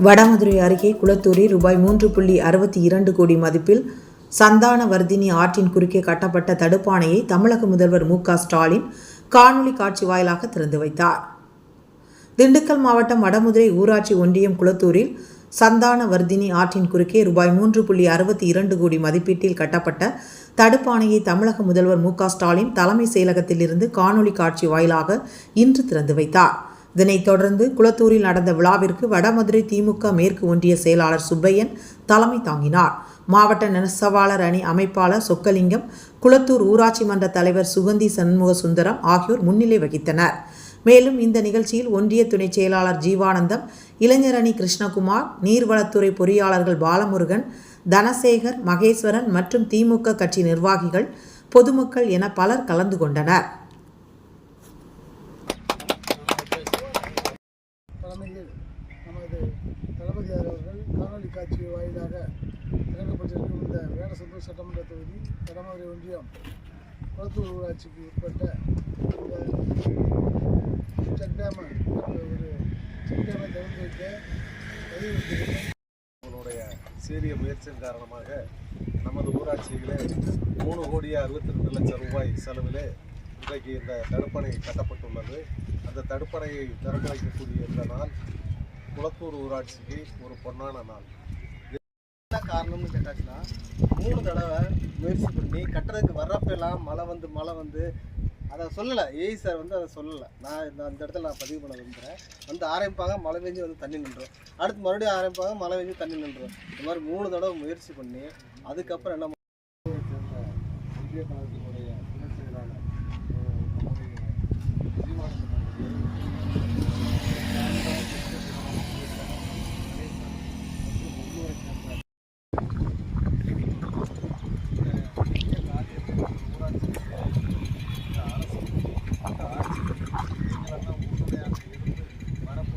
வடமதுரை அருகே குளத்தூரில் ரூபாய் மூன்று புள்ளி அறுபத்தி இரண்டு கோடி மதிப்பில் சந்தானவர்தினி ஆற்றின் குறுக்கே கட்டப்பட்ட தடுப்பானையை தமிழக முதல்வர் மு ஸ்டாலின் காணொலி காட்சி வாயிலாக திறந்து வைத்தார். திண்டுக்கல் மாவட்டம் வடமதுரை ஊராட்சி ஒன்றியம் குளத்தூரில் சந்தானவர்தினி ஆற்றின் குறுக்கே ரூபாய் மூன்று புள்ளி அறுபத்தி இரண்டு கோடி மதிப்பீட்டில் கட்டப்பட்ட தடுப்பானையை தமிழக முதல்வர் மு ஸ்டாலின் தலைமைச் செயலகத்திலிருந்து காணொலி காட்சி வாயிலாக இன்று திறந்து வைத்தார். இதனைத் தொடர்ந்து குளத்தூரில் நடந்த விழாவிற்கு வடமதுரை திமுக மேற்கு ஒன்றிய செயலாளர் சுப்பையன் தலைமை தாங்கினார். மாவட்ட நெசவாளர் அணி அமைப்பாளர் சொக்கலிங்கம் குளத்தூர் ஊராட்சி மன்ற தலைவர் சுகந்தி சண்முக சுந்தரம் ஆகியோர் முன்னிலை வகித்தனர். மேலும் இந்த நிகழ்ச்சியில் ஒன்றிய துணை செயலாளர் ஜீவானந்தம் இளைஞர் அணி கிருஷ்ணகுமார் நீர்வளத்துறை பொறியாளர்கள் பாலமுருகன் தனசேகர் மகேஸ்வரன் மற்றும் திமுக கட்சி நிர்வாகிகள் பொதுமக்கள் என பலர் கலந்து கொண்டனர். தொலைக்காட்சி வாயிலாக திறக்கப்பட்டிருக்கும் இந்த வேடசந்தூர் சட்டமன்ற தொகுதி வடமதுரை ஒன்றியம் குளத்தூர் ஊராட்சிக்கு உட்பட்ட இந்த செக் டேமை ஒரு செக் டேமை திறந்து வைக்க உங்களுடைய சீரிய முயற்சியின் காரணமாக நமது ஊராட்சியிலே மூணு கோடியே அறுபத்தி ரெண்டு லட்சம் ரூபாய் செலவிலே இன்றைக்கு இந்த தடுப்பணை கட்டப்பட்டுள்ளது. அந்த தடுப்பணையை திறந்து வைக்கக்கூடிய இந்த நாள் குளத்தூர் ஊராட்சிக்கு ஒரு பொன்னான நாள் என்ன காரணம்னு கேட்டாச்சுன்னா மூணு தடவை முயற்சி பண்ணி கட்டுறதுக்கு வர்றப்பெல்லாம் மழை வந்து மழை வந்து அதை சொல்லலை ஏஐ சார் வந்து அதை சொல்லலை நான் அந்த இடத்துல நான் பதிவு பண்ண விரும்புகிறேன் வந்து ஆரம்பிப்பாங்க மழை பெஞ்சு வந்து தண்ணி நின்றோம் அடுத்து மறுபடியும் ஆரம்பிப்பாங்க மழை பெஞ்சு தண்ணி நின்றோம் இந்த மாதிரி மூணு தடவை முயற்சி பண்ணி அதுக்கப்புறம் என்ன இந்திய கழகத்தினுடைய துணை செயலாளர்